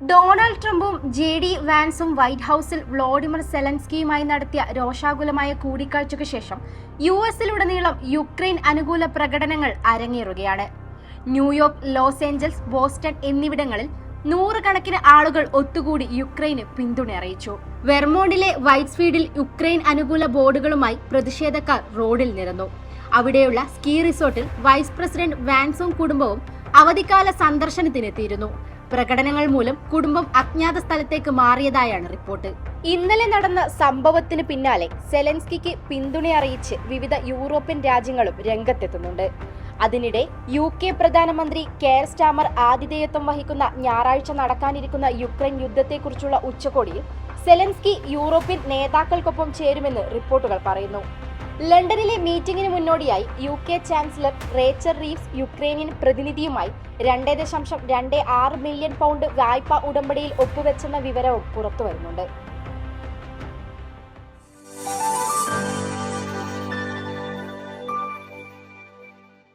Donald ട്രംപും J D വാൻസും white ഹൗസിൽ വ്ളോഡിമർ സെലൻസ്കിയുമായി നടത്തിയ രോഷാകുലമായ കൂടിക്കാഴ്ചയ്ക്ക് ശേഷം യു എസിലുടനീളം യുക്രൈൻ അനുകൂല പ്രകടനങ്ങൾ അരങ്ങേറുകയാണ്. New York Los Angeles Boston എന്നിവിടങ്ങളിൽ നൂറുകണക്കിന് ആളുകൾ ഒത്തുകൂടി യുക്രൈന് പിന്തുണ അറിയിച്ചു. വെർമോണ്ടിലെ വൈറ്റ്സ്ഫീഡിൽ യുക്രൈൻ അനുകൂല ബോർഡുകളുമായി പ്രതിഷേധക്കാർ റോഡിൽ നിരന്നു. അവിടെയുള്ള സ്കീ റിസോർട്ടിൽ വൈസ് പ്രസിഡന്റ് വാൻസും കുടുംബവും അവധിക്കാല സന്ദർശനത്തിനെത്തിയിരുന്നു. പ്രകടനങ്ങൾ മൂലം കുടുംബം അജ്ഞാത സ്ഥലത്തേക്ക് മാറിയതായാണ് റിപ്പോർട്ട്. ഇന്നലെ നടന്ന സംഭവത്തിന് പിന്നാലെ സെലൻസ്കിക്ക് പിന്തുണ അറിയിച്ച് വിവിധ യൂറോപ്യൻ രാജ്യങ്ങളും രംഗത്തെത്തുന്നുണ്ട്. അതിനിടെ യു കെ പ്രധാനമന്ത്രി കെയർ സ്റ്റാമർ ആതിഥേയത്വം വഹിക്കുന്ന ഞായറാഴ്ച നടക്കാനിരിക്കുന്ന യുക്രൈൻ യുദ്ധത്തെക്കുറിച്ചുള്ള ഉച്ചകോടിയിൽ സെലൻസ്കി യൂറോപ്യൻ നേതാക്കൾക്കൊപ്പം ചേരുമെന്ന് റിപ്പോർട്ടുകൾ പറയുന്നു. ലണ്ടനിലെ മീറ്റിംഗിന് മുന്നോടിയായി U K chancellor Rachel Reeves Ukrainian പ്രതിനിധിയുമായി രണ്ട് ദശാംശം രണ്ട് ആറ് മില്യൺ പൗണ്ട് വായ്പാ ഉടമ്പടിയിൽ ഒപ്പുവെച്ചെന്ന വിവരവും പുറത്തുവരുന്നുണ്ട്.